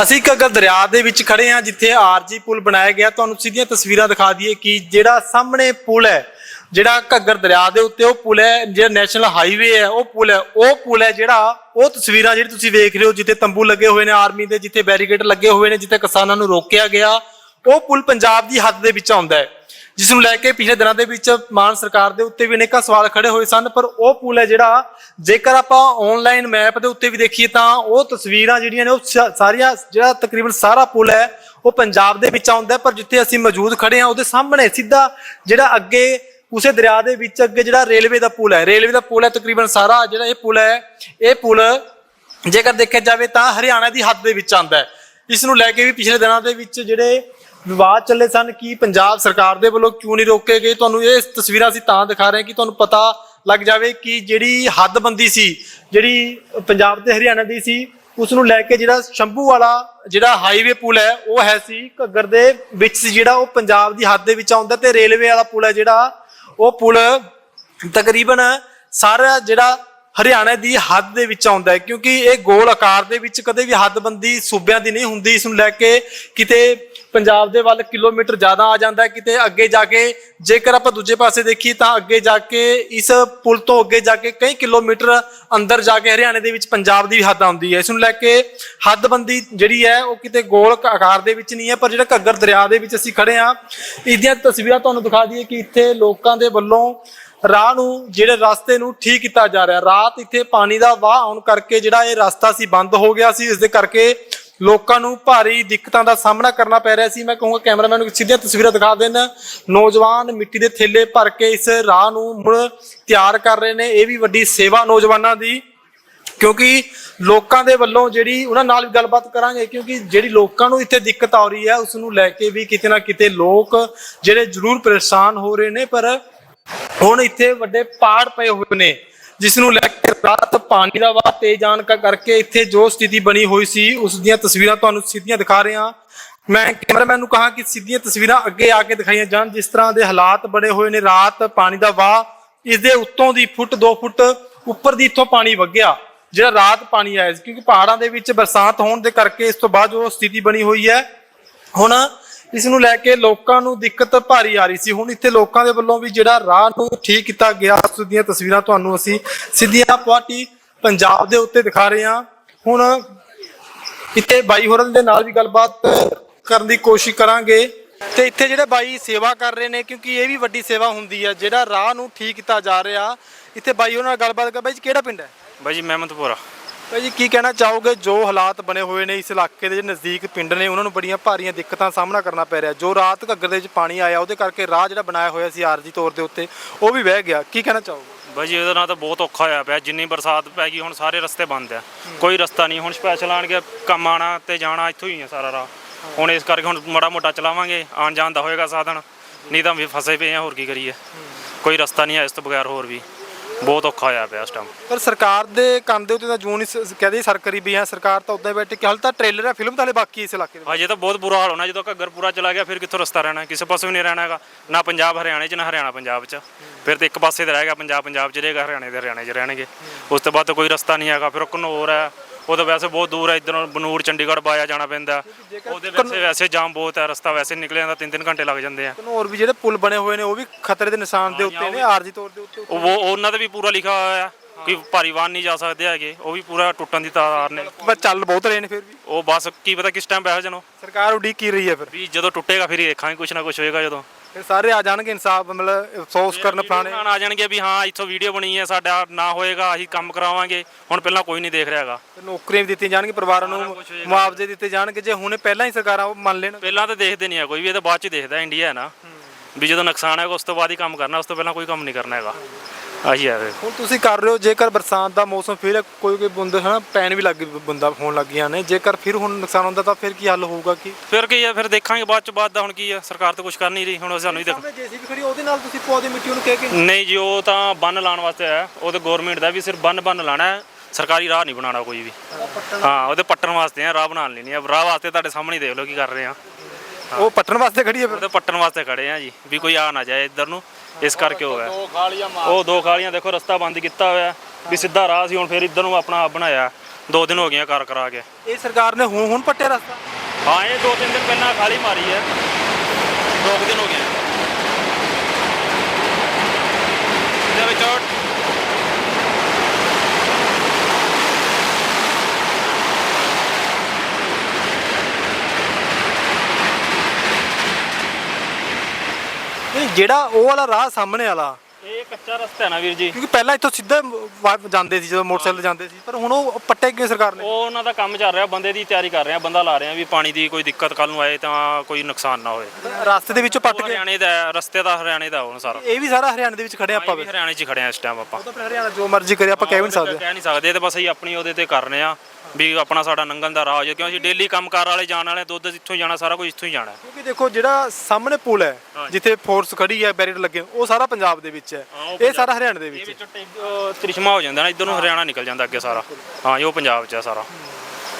ਅਸੀਂ ਘੱਗਰ ਦਰਿਆ ਦੇ ਵਿੱਚ ਖੜੇ ਹਾਂ, ਜਿੱਥੇ ਆਰਜੀ ਪੁਲ ਬਣਾਇਆ ਗਿਆ। ਤੁਹਾਨੂੰ ਸਿੱਧੀਆਂ ਤਸਵੀਰਾਂ ਦਿਖਾ ਦਈਏ ਕਿ ਜਿਹੜਾ ਸਾਹਮਣੇ ਪੁਲ ਹੈ, ਜਿਹੜਾ ਘੱਗਰ ਦਰਿਆ ਦੇ ਉੱਤੇ ਉਹ ਪੁਲ ਹੈ, ਜਿਹੜਾ ਨੈਸ਼ਨਲ ਹਾਈਵੇ ਹੈ, ਉਹ ਪੁਲ ਹੈ। ਉਹ ਪੁਲ ਹੈ ਜਿਹੜਾ, ਉਹ ਤਸਵੀਰਾਂ ਜਿਹੜੀ ਤੁਸੀਂ ਵੇਖ ਰਹੇ ਹੋ, ਜਿੱਥੇ ਤੰਬੂ ਲੱਗੇ ਹੋਏ ਨੇ ਆਰਮੀ ਦੇ, ਜਿੱਥੇ ਬੈਰੀਕੇਡ ਲੱਗੇ ਹੋਏ ਨੇ, ਜਿੱਥੇ ਕਿਸਾਨਾਂ ਨੂੰ ਰੋਕਿਆ ਗਿਆ। ਉਹ ਪੁਲ ਪੰਜਾਬ ਦੀ ਹੱਦ ਦੇ ਵਿੱਚ ਆਉਂਦਾ ਹੈ। ਜਿਸ ਨੂੰ ਲੈ ਕੇ ਪਿਛਲੇ ਦਿਨਾਂ ਦੇ ਵਿੱਚ ਮਾਨ ਸਰਕਾਰ ਦੇ ਉੱਤੇ ਵੀ ਅਨੇਕਾਂ ਸਵਾਲ ਖੜੇ ਹੋਏ ਸਨ, ਪਰ ਉਹ ਪੁਲ ਹੈ ਜਿਹੜਾ ਜੇਕਰ ਆਪਾਂ ਆਨਲਾਈਨ ਮੈਪ ਦੇ ਉੱਤੇ ਵੀ ਦੇਖੀਏ ਤਾਂ ਉਹ ਤਸਵੀਰਾਂ ਜਿਹੜੀਆਂ ਨੇ ਉਹ ਸਾ- ਸਾਰੀਆਂ ਜਿਹੜਾ ਤਕਰੀਬਨ ਸਾਰਾ ਪੁਲ ਹੈ, ਉਹ ਪੰਜਾਬ ਦੇ ਵਿੱਚ ਆਉਂਦਾ ਪਰ ਜਿੱਥੇ ਅਸੀਂ ਮੌਜੂਦ ਖੜੇ ਹਾਂ, ਉਹਦੇ ਸਾਹਮਣੇ ਸਿੱਧਾ ਜਿਹੜਾ ਅੱਗੇ ਉਸੇ ਦਰਿਆ ਦੇ ਵਿੱਚ ਅੱਗੇ ਜਿਹੜਾ ਰੇਲਵੇ ਦਾ ਪੁਲ ਹੈ। ਰੇਲਵੇ ਦਾ ਪੁਲ ਹੈ ਤਕਰੀਬਨ ਸਾਰਾ ਜਿਹੜਾ ਇਹ ਪੁਲ ਹੈ, ਇਹ ਪੁਲ ਜੇਕਰ ਦੇਖਿਆ ਜਾਵੇ ਤਾਂ ਹਰਿਆਣਾ ਦੀ ਹੱਦ ਦੇ ਵਿੱਚ ਆਉਂਦਾ ਹੈ। ਇਸ ਨੂੰ ਲੈ ਕੇ ਵੀ ਪਿਛਲੇ ਦਿਨਾਂ ਦੇ ਵਿੱਚ ਜਿਹੜੇ ਵਿਵਾਦ ਚੱਲੇ ਸਨ ਕਿ ਪੰਜਾਬ ਸਰਕਾਰ ਦੇ ਵੱਲੋਂ ਕਿਉਂ ਨਹੀਂ ਰੋਕੇ ਗਏ? ਤੁਹਾਨੂੰ ਇਹ ਤਸਵੀਰਾਂ ਅਸੀਂ ਤਾਂ ਦਿਖਾ ਰਹੇ ਹਾਂ ਕਿ ਤੁਹਾਨੂੰ ਪਤਾ ਲੱਗ ਜਾਵੇ ਕਿ ਜਿਹੜੀ ਹੱਦਬੰਦੀ ਸੀ, ਜਿਹੜੀ ਪੰਜਾਬ ਤੇ ਹਰਿਆਣਾ ਦੀ ਸੀ ਉਸ ਨੂੰ ਲੈ ਕੇ ਜਿਹੜਾ ਸ਼ੰਭੂ ਵਾਲਾ ਜਿਹੜਾ ਹਾਈਵੇ ਪੁਲ ਹੈ, ਉਹ ਹੈ ਸੀ ਘੱਗਰ ਦੇ ਵਿੱਚ ਸੀ ਜਿਹੜਾ, ਉਹ ਪੰਜਾਬ ਦੀ ਹੱਦ ਦੇ ਵਿੱਚ ਆਉਂਦਾ ਤੇ ਰੇਲਵੇ ਵਾਲਾ ਪੁਲ ਹੈ ਜਿਹੜਾ, ਉਹ ਪੁਲ ਤਕਰੀਬਨ ਸਾਰਾ ਜਿਹੜਾ ਹਰਿਆਣਾ ਦੀ ਹੱਦ ਦੇ ਵਿੱਚ ਆਉਂਦਾ ਹੈ, ਕਿਉਂਕਿ ਇਹ ਗੋਲ ਆਕਾਰ ਦੇ ਵਿੱਚ ਕਦੇ ਵੀ ਹੱਦਬੰਦੀ ਸੂਬਿਆਂ ਦੀ ਨਹੀਂ ਹੁੰਦੀ, ਇਸ ਨੂੰ ਲੈ ਕੇ ਕਿਤੇ ਪੰਜਾਬ ਦੇ ਵੱਲ ਕਿਲੋਮੀਟਰ ਜ਼ਿਆਦਾ ਆ ਜਾਂਦਾ ਹੈ, ਕਿਤੇ ਅੱਗੇ ਜਾ ਕੇ ਜੇਕਰ ਆਪਾਂ ਦੂਜੇ ਪਾਸੇ ਦੇਖੀਏ ਤਾਂ ਅੱਗੇ ਜਾ ਕੇ ਇਸ ਪੁਲ ਤੋਂ ਅੱਗੇ ਜਾ ਕੇ ਕਈ ਕਿਲੋਮੀਟਰ ਅੰਦਰ ਜਾ ਕੇ ਹਰਿਆਣੇ ਦੇ ਵਿੱਚ ਪੰਜਾਬ ਦੀ ਵੀ ਹੱਦ ਆਉਂਦੀ ਹੈ। ਇਸ ਨੂੰ ਲੈ ਕੇ ਹੱਦਬੰਦੀ ਜਿਹੜੀ ਹੈ, ਉਹ ਕਿਤੇ ਗੋਲ ਆਕਾਰ ਦੇ ਵਿੱਚ ਨਹੀਂ ਹੈ, ਪਰ ਜਿਹੜਾ ਘੱਗਰ ਦਰਿਆ ਦੇ ਵਿੱਚ ਅਸੀਂ ਖੜੇ ਹਾਂ, ਇਹਦੀਆਂ ਤਸਵੀਰਾਂ ਤੁਹਾਨੂੰ ਦਿਖਾ ਦਈਏ ਕਿ ਇੱਥੇ ਲੋਕਾਂ ਦੇ ਵੱਲੋਂ ਰਾਹ ਨੂੰ, ਜਿਹੜੇ ਰਸਤੇ ਨੂੰ ਠੀਕ ਕੀਤਾ ਜਾ ਰਿਹਾ। ਰਾਤ ਇੱਥੇ ਪਾਣੀ ਦਾ ਵਾਹ ਆਉਣ ਕਰਕੇ ਜਿਹੜਾ ਇਹ ਰਸਤਾ ਸੀ, ਬੰਦ ਹੋ ਗਿਆ ਸੀ, ਇਸ ਦੇ ਕਰਕੇ ਲੋਕਾਂ ਨੂੰ ਭਾਰੀ ਦਿੱਕਤਾਂ ਦਾ ਸਾਹਮਣਾ ਕਰਨਾ ਪੈ ਰਿਹਾ ਸੀ। ਮੈਂ ਕਹੂੰਗਾ ਕੈਮਰਾਮੈਨ ਨੂੰ ਸਿੱਧੀਆਂ ਤਸਵੀਰਾਂ ਦਿਖਾ ਦੇਣ। ਨੌਜਵਾਨ ਮਿੱਟੀ ਦੇ ਥੈਲੇ ਭਰ ਕੇ ਇਸ ਰਾਹ ਨੂੰ ਮੁੜ ਤਿਆਰ ਕਰ ਰਹੇ ਨੇ। ਇਹ ਵੀ ਵੱਡੀ ਸੇਵਾ ਨੌਜਵਾਨਾਂ ਦੀ, ਕਿਉਂਕਿ ਲੋਕਾਂ ਦੇ ਵੱਲੋਂ ਜਿਹੜੀ ਉਹਨਾਂ ਨਾਲ ਵੀ ਗੱਲਬਾਤ ਕਰਾਂਗੇ, ਕਿਉਂਕਿ ਜਿਹੜੀ ਲੋਕਾਂ ਨੂੰ ਇੱਥੇ ਦਿੱਕਤ ਆ ਰਹੀ ਹੈ, ਉਸ ਨੂੰ ਲੈ ਕੇ ਵੀ ਕਿਤੇ ਨਾ ਕਿਤੇ ਲੋਕ ਜਿਹੜੇ ਜ਼ਰੂਰ ਪਰੇਸ਼ਾਨ ਹੋ ਰਹੇ ਨੇ। ਪਰ ਹੁਣ ਇੱਥੇ ਵੱਡੇ ਪਾੜ ਪਏ ਹੋਏ ਨੇ, ਜਿਸ ਨੂੰ ਲੈ ਰਾਤ ਪਾਣੀ ਦਾ ਵਾਹ ਤੇਜ਼ ਆਉਣ ਕਰਕੇ ਇੱਥੇ ਜੋ ਸਥਿਤੀ ਬਣੀ ਹੋਈ ਸੀ, ਉਸ ਦੀਆਂ ਤਸਵੀਰਾਂ ਤੁਹਾਨੂੰ ਸਿੱਧੀਆਂ ਦਿਖਾ ਰਿਹਾ। ਮੈਂ ਕੈਮਰਾਮੈਨ ਨੂੰ ਕਹਾ ਕਿ ਸਿੱਧੀਆਂ ਤਸਵੀਰਾਂ ਅੱਗੇ ਆ ਕੇ ਦਿਖਾਈਆਂ ਜਾਣ, ਜਿਸ ਤਰ੍ਹਾਂ ਦੇ ਹਾਲਾਤ ਬਣੇ ਹੋਏ ਨੇ ਰਾਤ ਪਾਣੀ ਦਾ ਵਾਹ ਇਸ ਦੇ ਉੱਤੋਂ ਦੀ ਫੁੱਟ 2 ਫੁੱਟ ਉੱਪਰ ਦੀ ਇੱਥੋਂ ਪਾਣੀ ਵਗਿਆ, ਜਿਹੜਾ ਰਾਤ ਪਾਣੀ ਆਇਆ ਕਿਉਂਕਿ ਪਹਾੜਾਂ ਦੇ ਵਿੱਚ ਬਰਸਾਤ ਹੋਣ ਦੇ ਕਰਕੇ ਇਸ ਤੋਂ ਬਾਅਦ ਜੋ ਸਥਿਤੀ ਬਣੀ ਹੋਈ ਹੈ। ਹੁਣ ਇਸ ਨੂੰ ਲੈ ਕੇ ਲੋਕਾਂ ਨੂੰ ਦਿੱਕਤ ਭਾਰੀ ਆ ਰਹੀ ਸੀ। ਹੁਣ ਇੱਥੇ ਲੋਕਾਂ ਦੇ ਵੱਲੋਂ ਵੀ ਜਿਹੜਾ ਰਾਹ ਨੂੰ ਠੀਕ ਕੀਤਾ ਗਿਆ, ਉਸ ਦੀਆਂ ਤਸਵੀਰਾਂ ਤੁਹਾਨੂੰ ਅਸੀਂ ਸਿੱਧੀਆਂ ਪਾਰਟੀ ਪੰਜਾਬ ਦੇ ਉੱਤੇ ਦਿਖਾ ਰਹੇ ਹਾਂ। ਹੁਣ ਇੱਥੇ ਬਾਈ ਹੋਰਾਂ ਦੇ ਨਾਲ ਵੀ ਗੱਲਬਾਤ ਕਰਨ ਦੀ ਕੋਸ਼ਿਸ਼ ਕਰਾਂਗੇ। ਤੇ ਇੱਥੇ ਜਿਹੜੇ ਬਾਈ ਸੇਵਾ ਕਰ ਰਹੇ ਨੇ, ਕਿਉਂਕਿ ਇਹ ਵੀ ਵੱਡੀ ਸੇਵਾ ਹੁੰਦੀ ਹੈ ਜਿਹੜਾ ਰਾਹ ਨੂੰ ਠੀਕ ਕੀਤਾ ਜਾ ਰਿਹਾ। ਇੱਥੇ ਬਾਈ ਹੋਰਾਂ ਨਾਲ ਗੱਲਬਾਤ ਕਰ ਬਾਈ ਜੀ, ਕਿਹੜਾ ਪਿੰਡ ਹੈ? ਬਾਈ ਜੀ ਮਹਿਮਦਪੁਰਾ ਭਾਈ ਜੀ, ਕੀ ਕਹਿਣਾ ਚਾਹੋਗੇ? ਜੋ ਹਾਲਾਤ ਬਣੇ ਹੋਏ ਨੇ ਇਸ ਇਲਾਕੇ ਦੇ ਨਜ਼ਦੀਕ ਪਿੰਡ ਨੇ, ਉਹਨਾਂ ਨੂੰ ਬੜੀਆਂ ਭਾਰੀਆਂ ਦਿੱਕਤਾਂ ਦਾ ਸਾਹਮਣਾ ਕਰਨਾ ਪੈ ਰਿਹਾ। ਜੋ ਰਾਤ ਘੱਗਰ ਦੇ ਵਿੱਚ ਪਾਣੀ ਆਇਆ, ਉਹਦੇ ਕਰਕੇ ਰਾਹ ਜਿਹੜਾ ਬਣਾਇਆ ਹੋਇਆ ਸੀ ਆਰਜੀ ਤੌਰ ਦੇ ਉੱਤੇ, ਉਹ ਵੀ ਵਹਿ ਗਿਆ। ਕੀ ਕਹਿਣਾ ਚਾਹੋਗੇ? ਬਾਈ ਇਹਦੇ ਨਾਲ ਤਾਂ ਬਹੁਤ ਔਖਾ ਹੋਇਆ ਪਿਆ। ਜਿੰਨੀ ਬਰਸਾਤ ਪੈ ਗਈ, ਹੁਣ ਸਾਰੇ ਰਸਤੇ ਬੰਦ ਆ। ਕੋਈ ਰਸਤਾ ਨਹੀਂ। ਹੁਣ ਸਪੈਸ਼ਲ ਆਣ ਕੇ ਕੰਮ ਆਣਾ ਤੇ ਜਾਣਾ, ਇੱਥੋਂ ਹੀ ਆ ਸਾਰਾ ਰਾਹ। ਹੁਣ ਇਸ ਕਰਕੇ ਹੁਣ ਮਾੜਾ ਮੋਟਾ ਚਲਾਵਾਂਗੇ। ਆਣ ਜਾਣ ਦਾ ਹੋਏਗਾ ਸਾਧਨ। ਨਹੀਂ ਤਾਂ ਵੀ ਫਸੇ ਪਏ ਆ, ਹੋਰ ਕੀ ਕਰੀਏ। ਕੋਈ ਰਸਤਾ ਨਹੀਂ ਹੈ ਇਸ ਤੋਂ ਬਗੈਰ ਹੋਰ ਵੀ। ਬਹੁਤ ਔਖਾ ਹੋਇਆ ਪਿਆ ਇਸ ਟਾਈਮ ਪਰ ਸਰਕਾਰ ਦੇ ਕੰਨ ਦੇ ਉੱਤੇ ਤਾਂ ਜੂਨ ਕਹਦੇ ਸਰਕਾਰੀ ਵੀ ਹੈ ਸਰਕਾਰ ਤਾਂ ਉਦਾਂ ਹੀ ਬੈਠੀ ਕਿ ਹਾਲੇ ਤਾਂ ਟ੍ਰੇਲਰ ਹੈ ਫਿਲਮ ਤਾਂ ਹਲੇ ਬਾਕੀ ਇਸ ਇਲਾਕੇ ਦੇ ਅਜੇ ਤਾਂ ਬਹੁਤ ਬੁਰਾ ਹਾਲ ਹੋਣਾ ਜਦੋਂ ਘੱਗਰ ਪੂਰਾ ਚਲਾ ਗਿਆ ਫਿਰ ਕਿੱਥੋਂ ਰਸਤਾ ਰਹਿਣਾ ਕਿਸੇ ਪਾਸੇ ਵੀ ਨਹੀਂ ਰਹਿਣਾ ਹੈਗਾ ਨਾ ਪੰਜਾਬ ਹਰਿਆਣੇ 'ਚ ਨਾ ਹਰਿਆਣਾ ਪੰਜਾਬ 'ਚ। ਫਿਰ ਤੇ ਇੱਕ ਪਾਸੇ ਤੇ ਰਹਿ ਗਿਆ ਪੰਜਾਬ ਪੰਜਾਬ 'ਚ ਰਹੇਗਾ ਹਰਿਆਣੇ ਦੇ ਹਰਿਆਣੇ 'ਚ ਰਹਿਣਗੇ। ਉਸ ਤੋਂ ਬਾਅਦ ਤਾਂ ਕੋਈ ਰਸਤਾ ਨਹੀਂ ਹੈਗਾ ਫਿਰ ਘਨੌਰ ਹੈ। ਉਹ ਤਾਂ ਵੈਸੇ ਬਹੁਤ ਦੂਰ ਹੈ ਇੱਧਰੋਂ ਬਨੂੜ ਚੰਡੀਗੜ੍ਹ ਬਾਇਆ ਜਾਣਾ ਪੈਂਦਾ। ਉਹਦੇ ਵੈਸੇ ਵੈਸੇ ਜਾਮ ਬਹੁਤ ਹੈ ਰਸਤਾ ਵੈਸੇ ਨਿਕਲ ਜਾਂਦਾ ਤਿੰਨ ਤਿੰਨ ਘੰਟੇ ਲੱਗ ਜਾਂਦੇ ਆ। ਹੋਰ ਵੀ ਜਿਹੜੇ ਪੁਲ ਬਣੇ ਹੋਏ ਨੇ ਉਹ ਵੀ ਖਤਰੇ ਦੇ ਨਿਸ਼ਾਨ ਦੇ ਉੱਤੇ ਨੇ ਆਰਜੀ ਤੌਰ ਦੇ ਉੱਤੇ ਉਹ ਉਹ- ਉਹਨਾਂ ਤੇ ਵੀ ਪੂਰਾ ਲਿਖਿਆ ਹੋਇਆ ਕਿ ਭਾਰੀ ਵਾਹਨ ਨਹੀਂ ਜਾ ਸਕਦੇ ਹੈਗੇ ਉਹ ਵੀ ਪੂਰਾ ਟੁੱਟਣ ਦੀ ਤਾਰ ਨੇ। ਪਰ ਚੱਲ ਬਹੁਤ ਰਹੇ ਨੇ ਫਿਰ ਵੀ। ਉਹ ਬਸ ਕੀ ਪਤਾ ਕਿਸ ਟਾਈਮ ਬਹਿ ਜਾਣੋ। ਸਰਕਾਰ ਉਡੀਕ ਕੀ ਰਹੀ ਹੈ ਫਿਰ? ਵੀ ਜਦੋਂ ਟੁੱਟੇਗਾ ਫਿਰ ਹੀ ਦੇਖਾਂਗੇ ਕੁਛ ਨਾ ਕੁਛ ਹੋਏਗਾ ਜਦੋਂ। ਫਿਰ ਸਾਰੇ ਆ ਜਾਣਗੇ ਇਨਸਾਫ ਮਤਲਬ ਅਫਸੋਸ ਕਰਨ ਬਣਾਉਣ ਆ ਜਾਣਗੇ ਵੀ ਹਾਂ ਇੱਥੋਂ ਵੀਡੀਓ ਬਣੀ ਹੈ ਸਾਡਾ ਨਾ ਹੋਏਗਾ ਅਸੀਂ ਕੰਮ ਕਰਾਵਾਂਗੇ। ਹੁਣ ਪਹਿਲਾਂ ਕੋਈ ਨਹੀਂ ਦੇਖ ਰਿਹਾ ਹੈਗਾ। ਨੌਕਰੀਆਂ ਵੀ ਦਿੱਤੀਆਂ ਜਾਣਗੀਆਂ ਪਰਿਵਾਰਾਂ ਨੂੰ। ਮੁਆਵਜ਼ੇ ਦਿੱਤੇ ਜਾਣਗੇ ਜੇ ਹੁਣੇ ਪਹਿਲਾਂ ਹੀ ਸਰਕਾਰਾਂ ਉਹ ਮੰਨ ਲੈਣ। ਪਹਿਲਾਂ ਤਾਂ ਦੇਖਦੇ ਨਹੀਂ ਆ ਕੋਈ ਵੀ ਇਹ ਤਾਂ ਬਾਅਦ ਚ ਦੇਖਦਾ ਇੰਡੀਆ ਹੈ ਨਾ। ਵੀ ਜਦੋਂ ਨੁਕਸਾਨ ਹੈਗਾ ਉਸ ਤੋਂ ਬਾਅਦ ਹੀ ਕੰਮ ਕਰਨਾ ਉਸ ਤੋਂ ਪਹਿਲਾਂ ਕੋਈ ਕੰਮ ਨਹੀਂ ਕਰਨਾ ਹੈਗਾ। ਆਹੀ ਹੈ ਫਿਰ। ਹੁਣ ਤੁਸੀਂ ਕਰ ਰਹੇ ਹੋ ਜੇਕਰ ਬਰਸਾਤ ਦਾ ਮੌਸਮ ਫਿਰ ਕੋਈ ਕੋਈ ਬੁੰਦ ਹਨਾ ਪੈਣ ਵੀ ਲੱਗ ਬੰਦਾ ਹੋਣ ਲੱਗੀਆਂ ਨੇ। ਜੇਕਰ ਫਿਰ ਹੁਣ ਨੁਕਸਾਨ ਹੁੰਦਾ ਤਾਂ ਫਿਰ ਕੀ ਹੱਲ ਹੋਊਗਾ ਕੀ? ਫਿਰ ਕੀ ਹੈ ਫਿਰ ਦੇਖਾਂਗੇ ਬਾਅਦ ਚ ਬਾਅਦ ਦਾ ਹੁਣ ਕੀ ਹੈ ਸਰਕਾਰ ਤਾਂ ਕੁਝ ਕਰ ਨਹੀਂ ਰਹੀ ਹੁਣ ਸਾਨੂੰ ਹੀ ਦੇਖ। ਜੇਸੀਬੀ ਖੜੀ ਉਹਦੇ ਨਾਲ ਤੁਸੀਂ ਪੌਦੇ ਮਿੱਟੀ ਉਹਨੂੰ ਕਹਿ ਕੇ ਨਹੀਂ। ਜੀ ਉਹ ਤਾਂ ਬੰਨ ਲਾਉਣ ਵਾਸਤੇ ਹੈ ਉਹ ਤਾਂ ਗਵਰਨਮੈਂਟ ਦਾ ਵੀ ਸਿਰਫ ਬੰਨ ਬੰਨ ਲਾਣਾ ਹੈ। ਸਰਕਾਰੀ ਰਾਹ ਨਹੀਂ ਬਣਾਉਣਾ ਕੋਈ ਵੀ। ਹਾਂ ਉਹਦੇ ਪੱਟਣ ਵਾਸਤੇ ਆ ਰਾਹ ਬਣਾਉਣ ਲਈ ਨਹੀਂ ਆ ਰਾਹ ਵਾਸਤੇ ਤੁਹਾਡੇ ਸਾਹਮਣੇ ਹੀ ਦੇਖ ਲਓ ਕੀ ਕਰ ਰਹੇ ਆ। ਉਹ ਪੱਟਣ ਵਾਸਤੇ ਖੜੀ ਹੈ ਫਿਰ? ਉਹਦੇ ਪੱਟਣ ਵਾਸਤੇ ਖੜੇ ਆ ਜੀ ਵੀ ਕੋਈ ਆ ਨਾ ਜਾਏ ਇੱਧਰ ਨੂੰ। ਇਸ ਕਰਕੇ ਹੋ ਗਿਆ ਉਹ ਦੋ ਖਾਲੀਆਂ ਦੇਖੋ ਰਸਤਾ ਬੰਦ ਕੀਤਾ ਹੋਇਆ। ਵੀ ਸਿੱਧਾ ਰਾਹ ਸੀ ਹੁਣ ਫਿਰ ਇੱਧਰ ਨੂੰ ਆਪਣਾ ਆਪ ਬਣਾਇਆ। ਦੋ ਦਿਨ ਹੋ ਗਏ ਕਰ ਕਰਾ ਕੇ। ਇਹ ਸਰਕਾਰ ਨੇ ਹੁਣ ਹੁਣ ਪੱਟਿਆ ਰਸਤਾ? ਹਾਂ ਇਹ ਦੋ ਤਿੰਨ ਦਿਨ ਪਹਿਲਾਂ ਖਾਲੀ ਮਾਰੀ ਹੈ। ਦੋ ਕੁ ਦਿਨ ਹੋ ਗਏ ਆ। ਇਹਦੇ ਵਿੱਚ ਉਹ ਨਹੀਂ ਜਿਹੜਾ ਉਹ ਵਾਲਾ ਰਾਹ ਸਾਹਮਣੇ ਵਾਲਾ ਇਹ ਕੱਚਾ ਰਸਤਾ ਹੈ ਨਾ ਵੀਰ ਜੀ। ਕਿਉਂਕਿ ਪਹਿਲਾਂ ਇੱਥੋਂ ਸਿੱਧਾ ਵਾ- ਜਾਂਦੇ ਸੀ ਜਦੋਂ ਮੋਟਰਸਾਈਕਲ ਜਾਂਦੇ ਸੀ ਪਰ ਹੁਣ ਉਹ ਪੱਟੇ ਕਿਉਂ ਸਰਕਾਰ ਨੇ? ਉਹ ਉਹਨਾਂ ਦਾ ਕੰਮ ਚੱਲ ਰਿਹਾ ਬੰਦੇ ਦੀ ਤਿਆਰੀ ਕਰ ਰਹੇ ਆ ਬੰਦਾ ਲਾ ਰਹੇ ਆ ਵੀ ਪਾਣੀ ਦੀ ਕੋਈ ਦਿੱਕਤ ਕੱਲ ਨੂੰ ਆਏ ਤਾਂ ਕੋਈ ਨੁਕਸਾਨ ਨਾ ਹੋਵੇ ਰਸਤੇ ਦੇ ਵਿੱਚੋਂ ਪੱਟ ਉਹ ਕੇ ਹਰਿਆਣੇ ਦਾ ਹੈ, ਰਸਤੇ ਦਾ ਹਰਿਆਣੇ ਦਾ ਹੁਣ ਸਾਰਾ। ਇਹ ਵੀ ਸਾਰਾ ਹਰਿਆਣਾ ਦੇ ਵਿੱਚ ਖੜੇ ਆਪਾਂ ਆਪਾਂ ਵੀ ਹਰਿਆਣੇ 'ਚ ਹੀ ਖੜੇ ਆ ਇਸ ਟਾਈਮ ਆਪਾਂ। ਉਹ ਤਾਂ ਫਿਰ ਹਰਿਆਣਾ ਜੋ ਮਰਜ਼ੀ ਕਰੇ ਆਪਾਂ ਕਹਿ ਵੀ ਨਹੀਂ ਸਕਦੇ। ਕਹਿ ਨਹੀਂ ਸਕਦੇ ਇਹ ਤਾਂ ਬਸ ਅਸੀਂ ਆਪਣੀ ਉਹਦੇ ਤੇ ਕਰ ਰਹੇ ਆ ਵੀ ਆਪਣਾ ਸਾਡਾ ਨੰਗਨ ਦਾ ਰਾਹ ਹੋ ਜਾਏ ਅਸੀਂ ਡੇਲੀ ਕੰਮਕਾਰ ਵਾਲੇ ਜਾਣ ਵਾਲੇ ਦੁੱਧ ਇੱਥੋਂ ਹੀ ਜਾਣਾ ਸਾਰਾ ਕੁਝ ਇੱਥੋਂ ਹੀ ਜਾਣਾ ਕਿਉਂਕਿ ਦੇਖੋ ਜਿਹੜਾ ਸਾਹਮਣੇ ਪੁਲ ਹੈ। ਜਿੱਥੇ ਫੋਰਸ ਖੜੀ ਹੈ ਬੈਰੀਅਰ ਲੱਗੇ ਉਹ ਸਾਰਾ ਪੰਜਾਬ ਦੇ ਵਿੱਚ ਹੈ। ਹਾਂ, ਉਹ ਇਹ ਸਾਰਾ ਹਰਿਆਣਾ ਦੇ ਇਹ ਵਿੱਚ ਹੈ। ਵਿੱਚ ਤ੍ਰਿਸ਼ਮਾ ਹੋ ਜਾਂਦਾ ਨਾ ਇਧਰ ਨੂੰ ਹਰਿਆਣਾ ਨਿਕਲ ਜਾਂਦਾ ਅੱਗੇ ਸਾਰਾ। ਹਾਂ ਇਹ ਉਹ ਪੰਜਾਬ 'ਚ ਆ ਸਾਰਾ।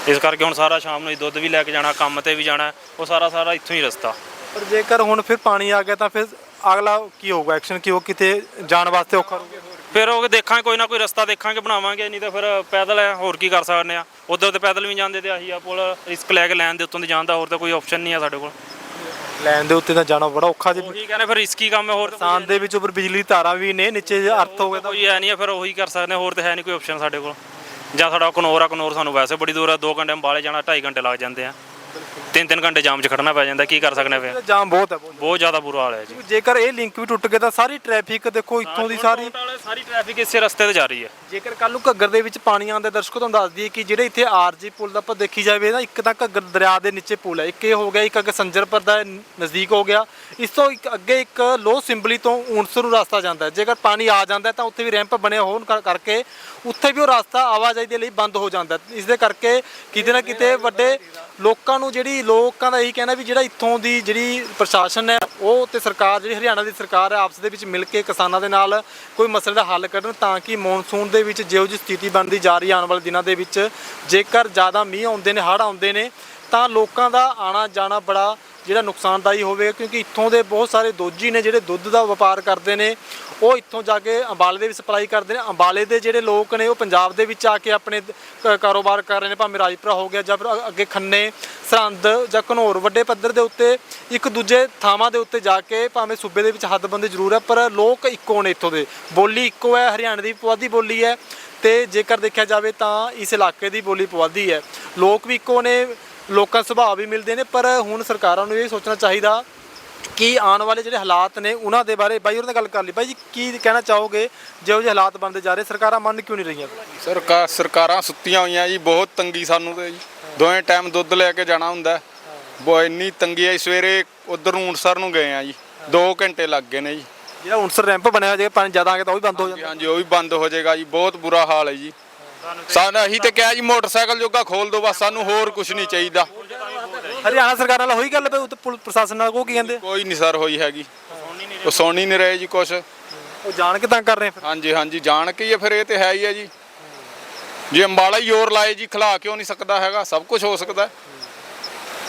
ਇਸ ਕਰਕੇ ਹੁਣ ਸਾਰਾ ਸ਼ਾਮ ਨੂੰ ਅਸੀਂ ਦੁੱਧ ਵੀ ਲੈ ਕੇ ਜਾਣਾ ਕੰਮ ਤੇ ਵੀ ਜਾਣਾ ਉਹ ਸਾਰਾ ਸਾਰਾ ਇੱਥੋਂ ਹੀ ਰਸਤਾ। ਪਰ ਜੇਕਰ ਹੁਣ ਫਿਰ ਪਾਣੀ ਆ ਗਿਆ ਤਾਂ ਫਿਰ ਅਗਲਾ ਕੀ ਹੋਊਗਾ? ਐਕਸ਼ਨ ਕੀ ਹੋ ਕਿਤੇ ਜਾਣ ਵਾਸਤੇ ਔਖਾ ਹੋਊਗਾ? ਫਿਰ ਉਹ ਦੇਖਾਂਗੇ ਕੋਈ ਨਾ ਕੋਈ ਰਸਤਾ ਦੇਖਾਂਗੇ ਬਣਾਵਾਂਗੇ ਨਹੀਂ ਤਾਂ ਫਿਰ ਪੈਦਲ ਹੈ ਹੋਰ ਕੀ ਕਰ ਸਕਦੇ ਆ। ਉਧਰ ਤੇ ਪੈਦਲ ਵੀ ਜਾਂਦੇ ਤੇ ਆਹੀ ਆ ਪੁਲ ਰਿਸਕ ਲੈ ਕੇ ਲੈਣ ਦੇ ਉੱਤੋਂ ਦੀ ਜਾਣ ਦਾ ਹੋਰ ਤਾਂ ਕੋਈ ਆਪਸ਼ਨ ਨਹੀਂ ਆ ਸਾਡੇ ਕੋਲ। ਲੈਣ ਦੇ ਉੱਤੇ ਤਾਂ ਜਾਣਾ ਬੜਾ ਔਖਾ ਜੇ। ਉਹੀ ਕਹਿੰਦੇ ਫਿਰ ਰਿਸਕੀ ਕੰਮ ਹੈ ਹੋਰ ਤਾਂ ਦੇ ਵਿੱਚ ਉੱਪਰ ਬਿਜਲੀ ਤਾਰਾਂ ਵੀ ਨੇ ਨੀਚੇ ਅਰਥ ਹੋ ਗਿਆ ਤਾਂ। ਕੋਈ ਹੈ ਨਹੀਂ ਆ ਫਿਰ ਉਹੀ ਕਰ ਸਕਦੇ ਹਾਂ, ਹੋਰ ਤਾਂ ਹੈ ਨਹੀਂ ਕੋਈ ਆਪਸ਼ਨ ਸਾਡੇ ਕੋਲ। ਜਾਂ ਸਾਡਾ ਕਨੌਰ ਆ ਕਨੌਰ ਸਾਨੂੰ ਵੈਸੇ ਬੜੀ ਦੂਰ ਆ 2 ਘੰਟੇ ਅੰਬਾਲੇ ਜਾਣਾ 2.5 ਘੰਟੇ ਲੱਗ ਜਾਂਦੇ ਆ। 3-3 ਘੰਟੇ ਜਾਮ 'ਚ ਖੜਨਾ ਪੈ ਜਾਂਦਾ ਕੀ ਕਰ ਸਕਦੇ ਫਿਰ? ਜਾਮ ਬਹੁਤ ਹੈ ਬਹੁਤ ਬਹੁਤ ਜ਼ਿਆਦਾ ਬੁਰਾ ਹਾਲ ਹੈ ਜੀ। ਜੇਕਰ ਇਹ ਲਿੰਕ ਵੀ ਟੁੱਟ ਗਿਆ ਤਾਂ ਸਾਰੀ ਟ੍ਰੈਫਿਕ ਦੇਖੋ ਇੱਥੋਂ ਦੀ ਸਾਰੀ ਸਾਰੀ ਟ੍ਰੈਫਿਕ ਇਸੇ ਰਸਤੇ ਤੇ ਜਾ ਰਹੀ ਹੈ। ਜੇਕਰ ਕੱਲ ਨੂੰ ਘੱਗਰ ਦੇ ਵਿੱਚ ਪਾਣੀ ਆਉਂਦਾ ਦਰਸ਼ਕੋ ਤੁਹਾਨੂੰ ਦੱਸ ਦਈਏ ਕਿ ਜਿਹੜੇ ਇੱਥੇ ਆਰਜੀ ਪੁਲ ਦਾ ਆਪਾਂ ਦੇਖੀ ਜਾਵੇ ਨਾ ਇੱਕ ਤਾਂ ਘੱਗਰ ਦਰਿਆ ਦੇ ਨੀਚੇ ਪੁਲ ਹੈ ਇੱਕ ਇਹ ਹੋ ਗਿਆ ਇੱਕ ਅੱਗੇ ਸੰਜਰਪੁਰ ਦਾ ਨਜ਼ਦੀਕ ਹੋ ਗਿਆ। ਇਸ ਤੋਂ ਇੱਕ ਅੱਗੇ ਇੱਕ ਲੋ ਸਿੰਬਲੀ ਤੋਂ ਊਂਟਸਰ ਨੂੰ ਰਸਤਾ ਜਾਂਦਾ ਹੈ। ਜੇਕਰ ਪਾਣੀ ਆ ਜਾਂਦਾ ਹੈ ਤਾਂ ਉੱਥੇ ਵੀ ਰੈਂਪ ਬਣੇ ਹੋਣ ਕਰ- ਕਰਕੇ ਉੱਥੇ ਵੀ ਉਹ ਰਸਤਾ ਆਵਾਜਾਈ ਦੇ ਲਈ ਬੰਦ ਹੋ ਜਾਂਦਾ ਹੈ। ਇਸ ਦੇ ਕਰਕੇ ਕਿਤੇ ਨਾ ਕਿਤੇ ਵੱਡੇ ਲੋਕਾਂ ਨੂੰ ਜਿਹੜੀ ਲੋਕਾਂ ਦਾ ਇਹੀ ਕਹਿਣਾ ਵੀ ਜਿਹੜਾ ਇੱਥੋਂ ਦੀ ਜਿਹੜੀ ਪ੍ਰਸ਼ਾਸਨ ਹੈ, ਉਹ ਤੇ ਸਰਕਾਰ ਜਿਹੜੀ ਹਰਿਆਣਾ ਦੀ ਸਰਕਾਰ ਹੈ, ਆਪਸ ਦੇ ਵਿੱਚ ਮਿਲ ਕੇ ਕਿਸਾਨਾਂ ਦੇ ਨਾਲ ਕੋਈ ਮਸਲੇ ਦਾ ਹੱਲ ਕਰਨ ਤਾਂ ਕਿ ਮੌਨਸੂਨ ਦੇ ਵਿੱਚ ਜਿਹੋ ਜਿਹੀ ਸਥਿਤੀ ਬਣਦੀ ਜਾ ਰਹੀ ਹੈ ਆਉਣ ਵਾਲੇ ਦਿਨਾਂ ਦੇ ਵਿੱਚ, ਜੇਕਰ ਜ਼ਿਆਦਾ ਮੀਂਹ ਆਉਂਦੇ ਨੇ, ਹੜ੍ਹ ਆਉਂਦੇ ਨੇ, ਤਾਂ ਲੋਕਾਂ ਦਾ ਆਣਾ ਜਾਣਾ ਬੜਾ ਜਿਹੜਾ ਨੁਕਸਾਨਦਾਈ ਹੋਵੇਗਾ ਕਿਉਂਕਿ ਇੱਥੋਂ ਦੇ ਬਹੁਤ ਸਾਰੇ ਦੋਜੀ ਨੇ ਜਿਹੜੇ ਦੁੱਧ ਦਾ ਵਪਾਰ ਕਰਦੇ ਨੇ, ਉਹ ਇੱਥੋਂ ਜਾ ਕੇ ਅੰਬਾਲੇ ਦੇ ਵਿੱਚ ਸਪਲਾਈ ਕਰਦੇ ਨੇ। ਅੰਬਾਲੇ ਦੇ ਜਿਹੜੇ ਲੋਕ ਨੇ, ਉਹ ਪੰਜਾਬ ਦੇ ਵਿੱਚ ਆ ਕੇ ਆਪਣੇ ਕ- ਕਾਰੋਬਾਰ ਕਰ ਰਹੇ ਨੇ, ਭਾਵੇਂ ਰਾਜਪੁਰਾ ਹੋ ਗਿਆ ਜਾਂ ਫਿਰ ਅੱਗੇ ਖੰਨੇ, ਸਰਹੰਦ ਜਾਂ ਘਨੌਰ ਵੱਡੇ ਪੱਧਰ ਦੇ ਉੱਤੇ ਇੱਕ ਦੂਜੇ ਥਾਵਾਂ ਦੇ ਉੱਤੇ ਜਾ ਕੇ ਭਾਵੇਂ ਸੂਬੇ ਦੇ ਵਿੱਚ ਹੱਦਬੰਦੀ ਜ਼ਰੂਰ ਹੈ ਪਰ ਲੋਕ ਇੱਕੋ ਨੇ ਇੱਥੋਂ ਦੇ। ਬੋਲੀ ਇੱਕੋ ਹੈ, ਹਰਿਆਣੇ ਦੀ ਪੁਆਧੀ ਬੋਲੀ ਹੈ ਤੇ ਜੇਕਰ ਦੇਖਿਆ ਜਾਵੇ ਤਾਂ ਇਸ ਇਲਾਕੇ ਦੀ ਬੋਲੀ ਪੁਆਧੀ ਹੈ। ਲੋਕ ਵੀ ਇੱਕੋ ਨੇ ਲੋਕਾਂ ਸੁਭਾਅ ਵੀ ਮਿਲਦੇ ਨੇ ਪਰ ਹੁਣ ਸਰਕਾਰਾਂ ਨੂੰ ਇਹ ਸੋਚਣਾ ਚਾਹੀਦਾ ਕਿ ਆਉਣ ਵਾਲੇ ਜਿਹੜੇ ਹਾਲਾਤ ਨੇ ਉਹਨਾਂ ਦੇ ਬਾਰੇ ਬਾਈ ਉਹਨਾਂ ਨਾਲ ਗੱਲ ਕਰ ਲਈ। ਬਾਈ ਜੀ ਕੀ ਕਹਿਣਾ ਚਾਹੋਗੇ? ਜਿਹੋ ਜਿਹੇ ਹਾਲਾਤ ਬਣਦੇ ਜਾ ਰਹੇ ਸਰਕਾਰਾਂ ਮੰਨ ਕਿਉਂ ਨਹੀਂ ਰਹੀਆਂ? ਸਰਕਾਰ ਸਰਕਾਰਾਂ ਸੁੱਤੀਆਂ ਹੋਈਆਂ ਜੀ ਬਹੁਤ ਤੰਗੀ ਸਾਨੂੰ ਤੇ ਜੀ। ਦੋਵੇਂ ਟਾਈਮ ਦੁੱਧ ਲੈ ਕੇ ਜਾਣਾ ਹੁੰਦਾ। ਬਹੁਤ ਇੰਨੀ ਤੰਗੀ ਆਈ ਸਵੇਰੇ ਉਧਰ ਨੂੰ ਊਂਟਸਰ ਨੂੰ ਗਏ ਆ ਜੀ। 2 ਘੰਟੇ ਲੱਗ ਗਏ ਨੇ ਜੀ। ਜਿਹੜਾ ਉਨਸਰ ਰੈਂਪ ਬਣਿਆ ਹੋਇਆ ਜੇ ਪਾਣੀ ਜ਼ਿਆਦਾ ਆ ਗਿਆ ਤਾਂ ਉਹ ਵੀ ਬੰਦ ਹੋ ਜਾਂਦਾ। ਹਾਂਜੀ ਉਹ ਵੀ ਬੰਦ ਹੋ ਜਾਏਗਾ ਜੀ ਬਹੁਤ ਬੁਰਾ ਹਾਲ ਹੈ ਜੀ। ਸਾਨੂੰ ਅਸੀਂ ਤੇ ਕਿਹਾ ਜੀ ਮੋਟਰਸਾਈਕਲ ਜੋਗਾ ਖੋਲ ਦਿਓ ਬਸ ਸਾਨੂੰ ਹੋਰ ਕੁਝ ਨਹੀਂ ਚਾਹੀਦਾ। ਹਰਿਆਣਾ ਸਰਕਾਰ ਨਾਲ ਹੋਈ ਗੱਲ ਪਈ ਉੱਤੇ ਪੁਲ- ਪ੍ਰਸ਼ਾਸਨ ਨਾਲ ਉਹ ਕੀ ਕਹਿੰਦੇ? ਕੋਈ ਨਹੀਂ ਸਰ ਹੋਈ ਹੈਗੀ। ਉਹ ਸੁਣ ਹੀ ਨਹੀਂ ਰਹੇ ਜੀ ਕੁਛ। ਉਹ ਜਾਣ ਕੇ ਤੰਗ ਕਰ ਰਹੇ ਆ ਫਿਰ? ਹਾਂਜੀ ਹਾਂਜੀ ਜਾਣ ਕੇ ਹੀ ਹੈ ਫਿਰ ਇਹ ਤੇ ਹੈ ਹੀ ਹੈ ਜੀ। ਜੇ ਅੰਬਾਲਾ ਹੀ ਜ਼ੋਰ ਲਾਏ ਜੀ ਖਿਲਾ ਕਿਉਂ ਨਹੀਂ ਸਕਦਾ ਹੈਗਾ? ਸਭ ਕੁਝ ਹੋ ਸਕਦਾ। ਹੈ।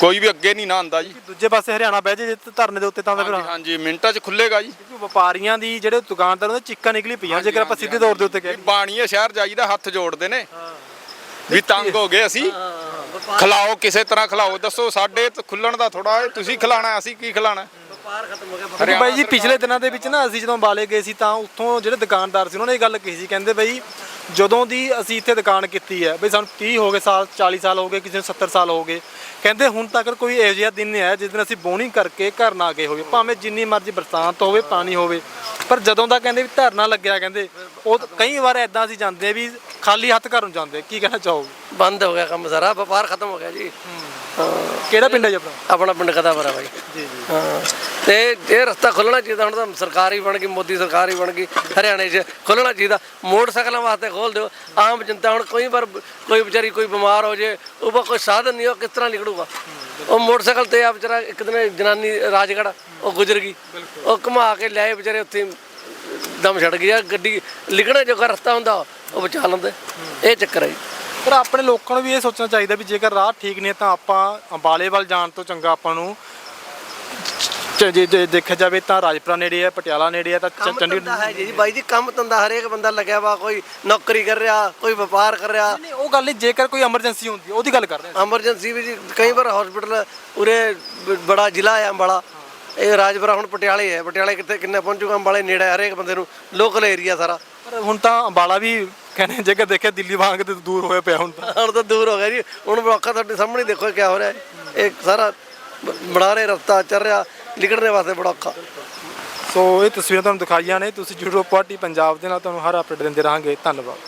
ਕੋਈ ਵੀ ਅੱਗੇ ਨਹੀਂ ਨਾ ਆਂਦਾ ਜੀ। ਦੂਜੇ ਪਾਸੇ ਹਰਿਆਣਾ ਬਹਿ ਜੇ ਜੇ ਧਰਨੇ ਦੇ ਉੱਤੇ ਤਾਂ ਫਿਰ ਹਾਂਜੀ ਹਾਂਜੀ ਮਿੰਟਾਂ 'ਚ ਖੁੱਲੇਗਾ ਜੀ। ਕਿਉਂਕਿ ਵਪਾਰੀਆਂ ਦੀ ਜਿਹੜੇ ਦੁਕਾਨਦਾਰਾਂ ਦੀ ਚਿੱਕਾਂ ਨਿਕਲੀ ਪਈਆਂ ਜੇਕਰ ਆਪਾਂ ਸਿੱਧੇ ਤੌਰ ਦੇ ਉੱਤੇ ਵੀ ਕਹੇ ਬਾਣੀਏ ਸ਼ਹਿਰ ਜਾਈਦਾ ਹੱਥ ਜੋੜਦੇ ਨੇ। ਵੀ ਤੰਗ ਹੋ ਗਏ ਅਸੀਂ। ਖਿਲਾਓ ਕਿਸੇ ਤਰ੍ਹਾਂ ਖਿਲਾਓ। ਦੱਸੋ ਸਾਡੇ ਤੇ ਖੁੱਲਣ ਦਾ ਥੋੜਾ ਹੈ ਤੁਸੀਂ ਖਿਲਾਣਾ ਅਸੀਂ ਕੀ ਖਿਲਾਣਾ? ਕਿਉਂਕਿ ਬਾਈ ਜੀ ਪਿਛਲੇ ਦਿਨਾਂ ਦੇ ਵਿੱਚ ਨਾ ਅਸੀਂ ਜਦੋਂ ਅੰਬਾਲੇ ਗਏ ਸੀ ਤਾਂ ਉੱਥੋਂ ਜਿਹੜੇ ਦੁਕਾਨਦਾਰ ਸੀ ਉਹਨਾਂ ਨੇ ਇਹ ਗੱਲ ਕਹੀ ਸੀ। ਕਹਿੰਦੇ ਬਈ ਜਦੋਂ ਦੀ ਅਸੀਂ ਇੱਥੇ ਦੁਕਾਨ ਕੀਤੀ ਹੈ ਬਈ ਸਾਨੂੰ 30 ਹੋ ਗਏ ਸਾਲ 40 ਸਾਲ ਹੋ ਗਏ, ਕਿਸੇ ਨੂੰ 70 ਸਾਲ ਹੋ ਗਏ, ਕਹਿੰਦੇ ਹੁਣ ਤੱਕ ਕੋਈ ਇਹੋ ਜਿਹਾ ਦਿਨ ਨਹੀਂ ਆਇਆ ਜਿਸ ਦਿਨ ਅਸੀਂ ਬੋਣੀ ਕਰਕੇ ਘਰ ਨਾ ਗਏ ਹੋਵੇ ਭਾਵੇਂ ਜਿੰਨੀ ਮਰਜ਼ੀ ਬਰਸਾਤ ਹੋਵੇ, ਪਾਣੀ ਹੋਵੇ, ਪਰ ਜਦੋਂ ਦਾ ਕਹਿੰਦੇ ਵੀ ਧਰਨਾ ਲੱਗਿਆ, ਕਹਿੰਦੇ ਉਹ ਕਈ ਵਾਰ ਐਦਾਂ ਅਸੀਂ ਜਾਂਦੇ ਵੀ ਖਾਲੀ ਹੱਥ ਘਰ ਜਾਂਦੇ ਕੀ ਕਹਿਣਾ ਚਾਹੋਗੇ? ਬੰਦ ਹੋ ਗਿਆ ਕੰਮ ਸਾਰਾ ਵਪਾਰ ਖਤਮ ਹੋ ਗਿਆ ਜੀ। ਹਾਂ। ਕਿਹੜਾ ਪਿੰਡ ਹੈ ਜੀ ਆਪਣਾ? ਆਪਣਾ ਪਿੰਡ ਕਦਾਵਰਾ ਬਾਈ। ਜੀ ਜੀ। ਹਾਂ। ਤੇ ਇਹ ਰਸਤਾ ਖੁੱਲਣਾ ਚਾਹੀਦਾ ਹੁਣ ਤਾਂ ਸਰਕਾਰ ਹੀ ਬਣ ਗਈ ਮੋਦੀ ਸਰਕਾਰ ਹੀ ਬਣ ਗਈ ਹਰਿਆਣੇ 'ਚ ਖੁੱਲਣਾ ਚਾਹੀਦਾ। ਮੋਟਰਸਾਈਕਲਾਂ ਵਾਸਤੇ ਖੋਲ ਦਿਓ। ਆਮ ਜਨਤਾ ਹੁਣ ਕੋਈ ਵਾਰ ਕੋਈ ਵਿਚਾਰੀ ਕੋਈ ਬਿਮਾਰ ਹੋ ਜੇ ਉਹ ਕੋਈ ਸਾਧਨ ਨਹੀਂ ਉਹ ਕਿਸ ਤਰ੍ਹਾਂ ਨਿਕਲੂਗਾ? ਉਹ ਮੋਟਰਸਾਈਕਲ ਤੇ ਆ ਵਿਚਾਰਾ ਇੱਕ ਦਿਨ ਜਨਾਨੀ ਰਾਜਗੜ੍ਹ ਉਹ ਗੁਜ਼ਰ ਗਈ। ਉਹ ਘੁਮਾ ਕੇ ਲਿਆਏ ਵਿਚਾਰੇ ਉੱਥੇ। ਦਮ ਛੱਡ ਗਿਆ ਗੱਡੀ ਲਿਖਣਾ ਜੋਗਾ ਰਸਤਾ ਹੁੰਦਾ ਉਹ ਬਚਾ ਲੈਂਦੇ। ਇਹ ਚੱਕਰ ਹੈ ਜੀ। ਪਰ ਆਪਣੇ ਲੋਕਾਂ ਨੂੰ ਵੀ ਇਹ ਸੋਚਣਾ ਚਾਹੀਦਾ ਵੀ ਜੇਕਰ ਰਾਹ ਠੀਕ ਨਹੀਂ ਹੈ ਤਾਂ ਆਪਾਂ ਅੰਬਾਲੇ ਵੱਲ ਜਾਣ ਤੋਂ ਚੰਗਾ ਆਪਾਂ ਨੂੰ ਜੇ ਜੇ ਦੇਖਿਆ ਜਾਵੇ ਤਾਂ ਰਾਜਪੁਰਾ ਨੇੜੇ ਹੈ ਪਟਿਆਲਾ ਨੇੜੇ ਹੈ ਤਾਂ ਚ- ਕੰਮ ਚੰਡੀਗੜ੍ਹ ਧੰਦਾ ਹੈ ਜੀ ਬਾਈ ਜੀ ਕੰਮ ਧੰਦਾ ਹਰੇਕ ਬੰਦਾ ਲੱਗਿਆ ਵਾ ਕੋਈ ਨੌਕਰੀ ਕਰ ਰਿਹਾ ਕੋਈ ਵਪਾਰ ਕਰ ਰਿਹਾ। ਨਹੀਂ ਉਹ ਗੱਲ ਨਹੀਂ ਜੇਕਰ ਕੋਈ ਐਮਰਜੈਂਸੀ ਹੁੰਦੀ ਹੈ ਉਹਦੀ ਗੱਲ ਕਰ ਰਹੇ ਹਾਂ ਐਮਰਜੈਂਸੀ ਵੀ ਜੀ ਕਈ ਵਾਰ ਹਸਪੀਟਲ ਉਰੇ ਬ- ਬੜਾ ਜ਼ਿਲ੍ਹਾ ਹੈ ਅੰਬਾਲਾ ਇਹ ਰਾਜਪੁਰਾ ਹੁਣ ਪਟਿਆਲੇ ਹੈ। ਪਟਿਆਲੇ ਕਿੱਥੇ ਕਿੰਨੇ ਪਹੁੰਚੂਗਾ? ਅੰਬਾਲੇ ਨੇੜੇ ਹੈ ਹਰੇਕ ਬੰਦੇ ਨੂੰ। ਲੋਕਲ ਏਰੀਆ ਸਾਰਾ। ਪਰ ਹੁਣ ਤਾਂ ਅੰਬਾਲਾ ਵੀ ਕਹਿੰਦੇ ਜੇਕਰ ਦੇਖਿਆ ਦਿੱਲੀ ਵਾਂਗ ਤੇ ਦੂਰ ਹੋਇਆ ਪਿਆ ਹੁਣ ਤਾਂ। ਹੁਣ ਤਾਂ ਦੂਰ ਹੋ ਗਿਆ ਜੀ। ਹੁਣ ਔਖਾ ਤੁਹਾਡੇ ਸਾਹਮਣੇ ਦੇਖੋ ਕੀ ਹੋ ਰਿਹਾ ਹੈ। ਇਹ ਸਾਰਾ ਬਣਾ ਰਹੇ ਰਸਤਾ ਚੱਲ ਰਿਹਾ ਨਿਕਲਣੇ ਵਾਸਤੇ ਬੜਾ ਔਖਾ। ਸੋ ਇਹ ਤਸਵੀਰਾਂ ਤੁਹਾਨੂੰ ਦਿਖਾਈਆਂ ਨੇ। ਤੁਸੀਂ ਜੁੜੋ ਪਾਰਟੀ ਪੰਜਾਬ ਦੇ ਨਾਲ। ਤੁਹਾਨੂੰ ਹਰ ਅਪਡੇਟ ਦਿੰਦੇ ਰਹਾਂਗੇ। ਧੰਨਵਾਦ।